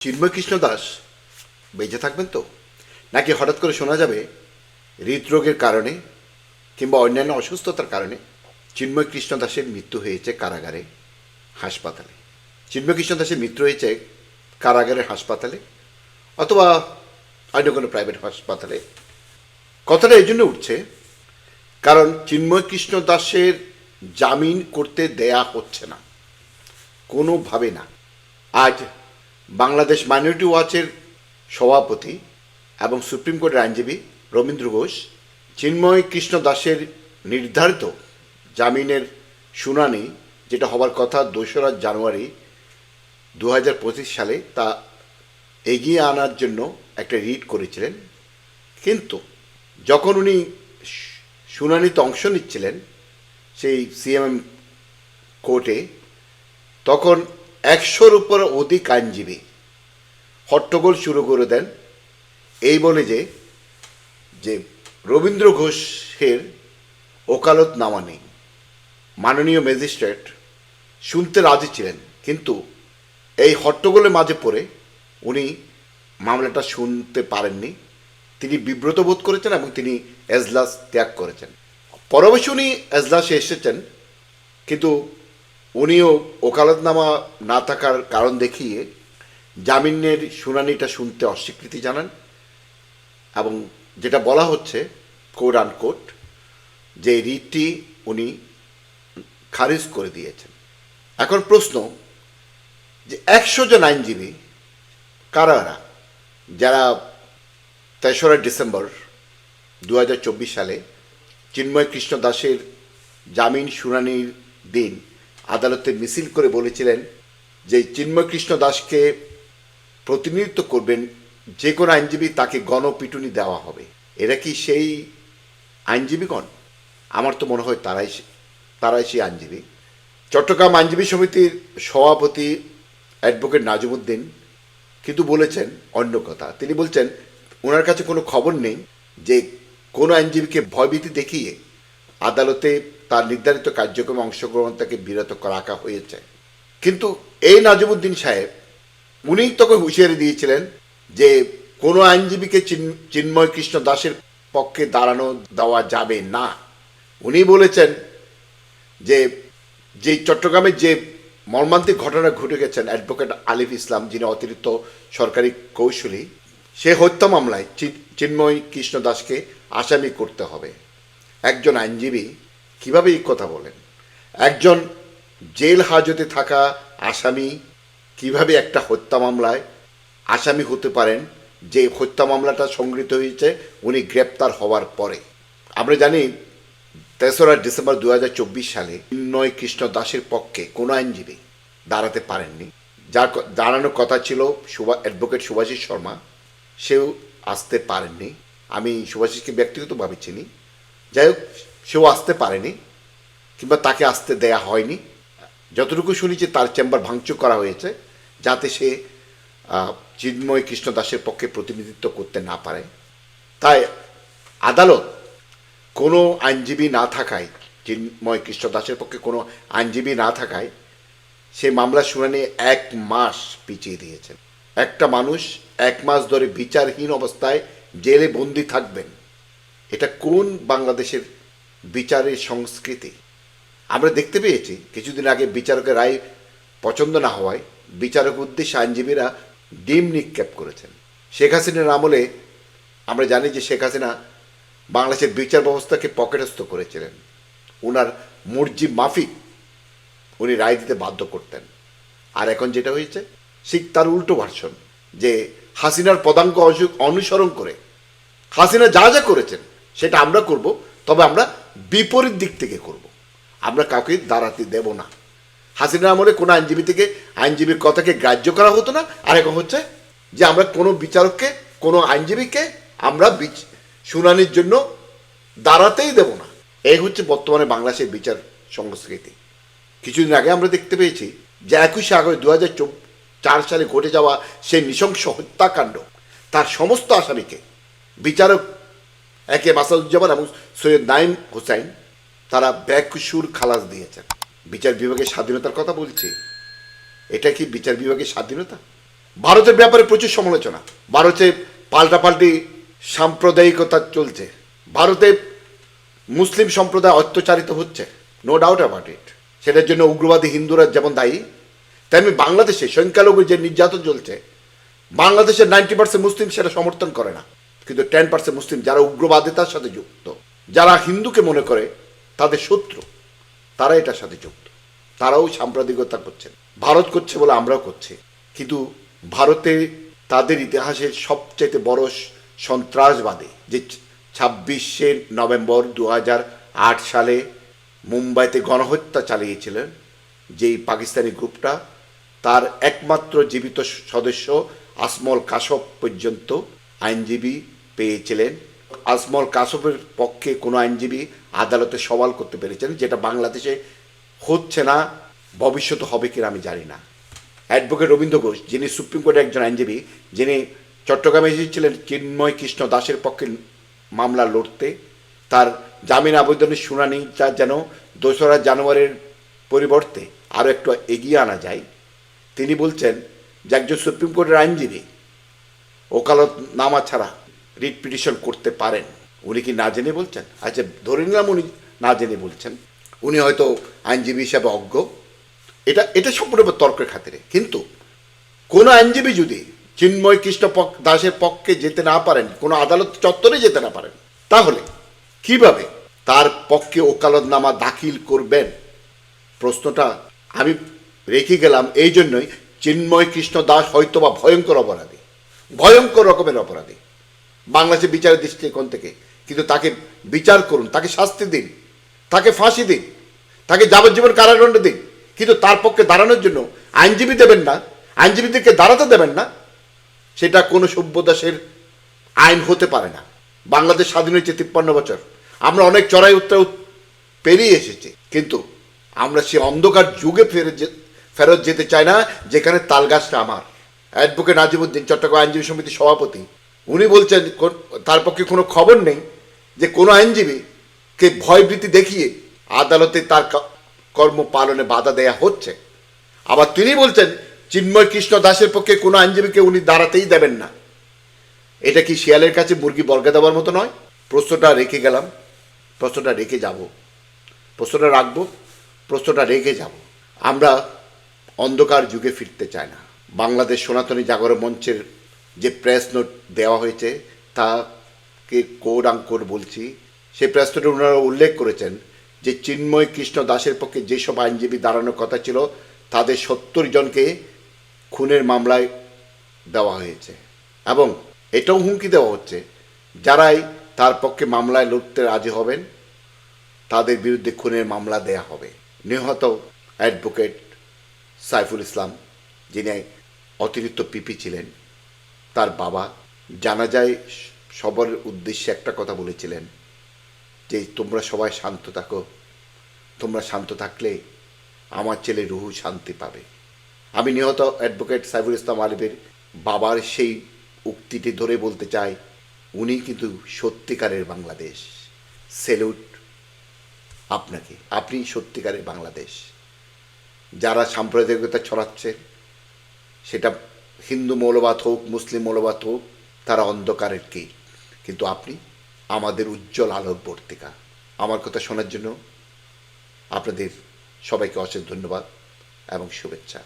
চিন্ময় কৃষ্ণ দাস বেঁচে থাকবেন তো? নাকি হঠাৎ করে শোনা যাবে, হৃদরোগের কারণে কিংবা অন্যান্য অসুস্থতার কারণে চিন্ময় কৃষ্ণ দাসের মৃত্যু হয়েছে কারাগারে, হাসপাতালে? চিন্ময় কৃষ্ণ দাসের মৃত্যু হয়েছে কারাগারের হাসপাতালে অথবা অন্য কোনো প্রাইভেট হাসপাতালে? কথাটা এই জন্য উঠছে কারণ চিন্ময় কৃষ্ণ দাসের জামিন করতে দেয়া হচ্ছে না, কোনোভাবে না। আজ বাংলাদেশ মাইনরিটি ওয়াচের সভাপতি এবং সুপ্রিম কোর্টের আইনজীবী রবীন্দ্র ঘোষ, চিন্ময় কৃষ্ণ দাসের নির্ধারিত জামিনের শুনানি যেটা হবার কথা দোসরা জানুয়ারি দু হাজার পঁচিশ সালে তা এগিয়ে আনার জন্য একটা রিট করেছিলেন। কিন্তু যখন উনি শুনানিতে অংশ নিচ্ছিলেন সেই সিএমএম কোর্টে, তখন একশোর উপর অধিক আইনজীবী। হট্টগোল শুরু করে দেন। এই বলে যে যে রবীন্দ্র ঘোষের ওকালত নামা নেই। মাননীয় ম্যাজিস্ট্রেট শুনতে রাজি ছিলেন, কিন্তু এই হট্টগোলের মাঝে পড়ে উনি মামলাটা শুনতে পারেননি। তিনি বিব্রত বোধ করেছেন এবং তিনি এজলাস ত্যাগ করেছেন। পরবর্তী উনি এজলাসে এসেছেন, কিন্তু উনিও ওকালতনামা না থাকার কারণ দেখিয়ে জামিনের শুনানিটা শুনতে অস্বীকৃতি জানান এবং যেটা বলা হচ্ছে কোড আন কোট যে রিটটি উনি খারিজ করে দিয়েছেন। এখন প্রশ্ন, যে একশো জন আইনজীবী কারা কারা? যারা তেসরা ডিসেম্বর দু হাজার চব্বিশ সালে চিন্ময় কৃষ্ণ দাসের জামিন শুনানির দিন আদালতে মিছিল করে বলেছিলেন যে চিন্ময় কৃষ্ণ দাসকে প্রতিনিধিত্ব করবেন যে কোনো আইনজীবী, তাকে গণপিটুনি দেওয়া হবে। এরা কি সেই আইনজীবীগণ? আমার তো মনে হয় তারাই তারাই সেই আইনজীবী। চট্টগ্রাম আইনজীবী সমিতির সভাপতি অ্যাডভোকেট নাজমুদ্দিন কিন্তু বলেছেন অন্য কথা। তিনি বলছেন, ওনার কাছে কোনো খবর নেই যে কোনো আইনজীবীকে ভয়ভীতি দেখিয়ে আদালতে তার নির্ধারিত কার্যক্রমে অংশগ্রহণ থেকে বিরত রাখা হয়েছে। কিন্তু এই নাজিমুদ্দিন সাহেব উনি তোকে হুঁশিয়ারি দিয়েছিলেন যে কোনো আইনজীবীকে চিন্ময় কৃষ্ণ দাসের পক্ষে দাঁড়ানো দেওয়া যাবে না। উনি বলেছেন যে যে চট্টগ্রামের যে মর্মান্তিক ঘটনা ঘটে গেছেন অ্যাডভোকেট আলিফ ইসলাম, যিনি অতিরিক্ত সরকারি কৌশলী, সে হত্যা মামলায় চিন্ময় কৃষ্ণ দাসকে আসামি করতে হবে। একজন আইনজীবী কীভাবে এই কথা বলেন? একজন জেল হাজতে থাকা আসামি কীভাবে একটা হত্যা মামলায় আসামি হতে পারেন? যে হত্যা মামলাটা সংগৃহীত হয়েছে, উনি গ্রেপ্তার হওয়ার পরে। আমরা জানি তেসরা ডিসেম্বর দু হাজার চব্বিশ সালে চিন্ময় কৃষ্ণ দাসের পক্ষে কোনো আইনজীবী দাঁড়াতে পারেননি। যার দাঁড়ানোর কথা ছিল সুভা অ্যাডভোকেট সুভাষিস শর্মা। সেও আসতে পারেননি। আমি সুভাষিসকে ব্যক্তিগতভাবে চিনি। যাই হোক সেও আসতে পারেনি, কিংবা তাকে আসতে দেয়া হয়নি। যতটুকু শুনেছি তার চেম্বার ভাঙচুর করা হয়েছে, যাতে সে চিন্ময় কৃষ্ণ দাসের পক্ষে প্রতিনিধিত্ব করতে না পারে। তাই আদালত কোনো আইনজীবী না থাকায়, চিন্ময় কৃষ্ণ দাসের পক্ষে কোনো আইনজীবী না থাকায়, সে মামলার শুনানি এক মাস পিছিয়ে দিয়েছেন একটা মানুষ এক মাস ধরে বিচারহীন অবস্থায় জেলে বন্দি থাকবেন, এটা কোন বাংলাদেশের বিচারের সংস্কৃতি। আমরা দেখতে পেয়েছি, কিছুদিন আগে বিচারকের রায় পছন্দ না হওয়ায় বিচারক উদ্দেশ্যে আইনজীবীরা ডিম নিক্ষেপ করেছেন। শেখ হাসিনার আমলে আমরা জানি যে শেখ হাসিনা বাংলাদেশের বিচার ব্যবস্থাকে পকেটস্থ করেছিলেন। ওনার মর্জি মাফিক উনি রায় দিতে বাধ্য করতেন। আর এখন যেটা হয়েছে, ঠিক তার উল্টো ভার্সন, যে হাসিনার পদাঙ্ক অনুসরণ করে হাসিনা যা যা করেছেন, সেটা আমরা করব, তবে আমরা বিপরীত দিক থেকে করব। আমরা কাউকে দাঁড়াতে দেব না। হাসিনা আমলে কোনো আইনজীবী থেকে আইনজীবীর কথাকে গ্রাহ্য করা হতো না। আর এখন হচ্ছে যে আমরা কোনো বিচারককে, কোনো আইনজীবীকে আমরা শুনানির জন্য দাঁড়াতেই দেব না। এই হচ্ছে বর্তমানে বাংলাদেশের বিচার সংস্কৃতি। কিছুদিন আগে আমরা দেখতে পেয়েছি যে একুশে আগস্ট দু হাজার চার সালে ঘটে যাওয়া সেই নৃশংস হত্যাকাণ্ড, তার সমস্ত আসামিকে বিচারক একে মাসাদুজ্জামান এবং সৈয়দ নাইম হোসাইন, তারা ব্যাকসুর খালাস দিয়েছেন। বিচার বিভাগের স্বাধীনতার কথা বলছি। এটা কি বিচার বিভাগের স্বাধীনতা? ভারতের ব্যাপারে প্রচুর সমালোচনা। ভারতে পাল্টাপাল্টি সাম্প্রদায়িকতা চলছে। ভারতে মুসলিম সম্প্রদায় অত্যাচারিত হচ্ছে। নো ডাউট অ্যাবাউট ইট সেটার জন্য উগ্রবাদী হিন্দুরা যেমন দায়ী, তেমনি বাংলাদেশে সংখ্যালঘু যে নির্যাতন চলছে, বাংলাদেশের নাইনটি পার্সেন্ট মুসলিম সেটা সমর্থন করে না। কিন্তু টেন পার্সেন্ট মুসলিম যারা উগ্রবাদিতার সাথে যুক্ত। যারা হিন্দুকে মনে করে, তাদের শত্রু। তারা এটার সাথে যুক্ত। তারাও সাম্প্রদায়িকতা করছেন ভারত করছে বলে আমরাও করছি। কিন্তু ভারতে তাদের ইতিহাসের সবচাইতে বড় সন্ত্রাসবাদী যে ছাব্বিশে নভেম্বর দু সালে মুম্বাইতে গণহত্যা চালিয়েছিলেন যেই পাকিস্তানি গ্রুপটা, তার একমাত্র জীবিত সদস্য আসমল কাশব পর্যন্ত আইনজীবী পেয়েছিলেন। আসমল কাশবের পক্ষে কোনো আইনজীবী আদালতে সওয়াল করতে পেরেছেন, যেটা বাংলাদেশে হচ্ছে না, ভবিষ্যতে হবে কিনা আমি জানি না। অ্যাডভোকেট রবীন্দ্র ঘোষ, যিনি সুপ্রিম কোর্টের একজন আইনজীবী, যিনি চট্টগ্রামে এসেছিলেন চিন্ময় কৃষ্ণ দাসের পক্ষে মামলা লড়তে, তার জামিন আবেদনের শুনানি শুনানিটা যেন দোসরা জানুয়ারির পরিবর্তে আরও একটু এগিয়ে আনা যায়, তিনি বলছেন যে একজন সুপ্রিম কোর্টের আইনজীবী ওকালত নামা ছাড়া রিট পিটিশন করতে পারেন। উনি কি না জেনে বলছেন? আচ্ছা ধরে নিলাম উনি না জেনে বলছেন। উনি হয়তো আইনজীবী হিসাবে অজ্ঞ। এটা এটা সম্পূর্ণ তর্কের খাতিরে। কিন্তু কোনো আইনজীবী যদি চিন্ময় কৃষ্ণ দাসের পক্ষে যেতে না পারেন, কোনো আদালত চত্বরে যেতে না পারেন, তাহলে কীভাবে তার পক্ষে ওকালতনামা দাখিল করবেন? প্রশ্নটা আমি রেখে গেলাম এই জন্যই চিন্ময় কৃষ্ণ দাস হয়তো বা ভয়ঙ্কর অপরাধী। ভয়ঙ্কর রকমের অপরাধী। বাংলাদেশের বিচারের দৃষ্টিকোণ থেকে। কিন্তু তাকে বিচার করুন, তাকে শাস্তি দিন, তাকে ফাঁসি দিন, তাকে যাবজ্জীবন কারাদণ্ড দিন। কিন্তু তার পক্ষে দাঁড়ানোর জন্য আইনজীবী দেবেন না, আইনজীবীদেরকে দাঁড়াতে দেবেন না। সেটা কোনো সভ্য দেশের আইন হতে পারে না। বাংলাদেশ স্বাধীন হয়েছে তিপ্পান্ন বছর। আমরা অনেক চড়াই উত্তর পেরিয়ে এসেছি। কিন্তু আমরা সে অন্ধকার যুগে ফেরত ফেরত যেতে চাই না, যেখানে তালগাছটা আমার। অ্যাডভোকেট নাজিমুদ্দিন চট্টগ্রাম আইনজীবী সমিতির সভাপতি। উনি বলছেন তার পক্ষে কোনো খবর নেই যে কোনো আইনজীবীকে ভয়ভীতি দেখিয়ে আদালতে তার কর্ম পালনে বাধা দেয়া হচ্ছে। আবার তিনি বলছেন, চিন্ময় কৃষ্ণ দাসের পক্ষে কোনো আইনজীবীকে উনি দাঁড়াতেই দেবেন না। এটা কি শিয়ালের কাছে মুরগি বর্গা দেওয়ার মতো নয়? প্রশ্নটা রেখে গেলাম। প্রশ্নটা রেখে যাব। প্রশ্নটা রাখব। প্রশ্নটা রেখে যাব। আমরা অন্ধকার যুগে ফিরতে চাই না। বাংলাদেশ সনাতনী জাগরণ মঞ্চের যে প্রেস নোট দেওয়া হয়েছে, তাকে কোড আঙ্কোর বলছি, সেই প্রেস নোটে ওনারা উল্লেখ করেছেন যে চিন্ময় কৃষ্ণ দাসের পক্ষে যেসব আইনজীবী দাঁড়ানোর কথা ছিল, তাদের সত্তর জনকে খুনের মামলায় দেওয়া হয়েছে। এবং এটাও হুমকি দেওয়া হচ্ছে, যারাই তার পক্ষে মামলায় লড়তে রাজি হবেন, তাদের বিরুদ্ধে খুনের মামলা দেয়া হবে। নিহত অ্যাডভোকেট সাইফুল ইসলাম, যিনি অতিরিক্ত পিপি ছিলেন। তার বাবা জানা যায় সবার উদ্দেশ্যে একটা কথা বলেছিলেন যে তোমরা সবাই শান্ত থাকো। তোমরা শান্ত থাকলে আমার ছেলে রুহু শান্তি পাবে। আমি নিহত অ্যাডভোকেট সাইফুল ইসলাম আলিবের বাবার সেই উক্তিটি ধরে বলতে চাই, উনি কিন্তু সত্যিকারের বাংলাদেশ। সেলুট আপনাকে, আপনি সত্যিকারের বাংলাদেশ। যারা সাম্প্রদায়িকতা ছড়াচ্ছে সেটা হিন্দু মৌলবাদ হোক, মুসলিম মৌলবাদ হোক, তারা অন্ধকারের কে? কিন্তু আপনি আমাদের উজ্জ্বল আলোক বর্তিকা। আমার কথা শোনার জন্য আপনাদের সবাইকে অশেষ ধন্যবাদ এবং শুভেচ্ছা।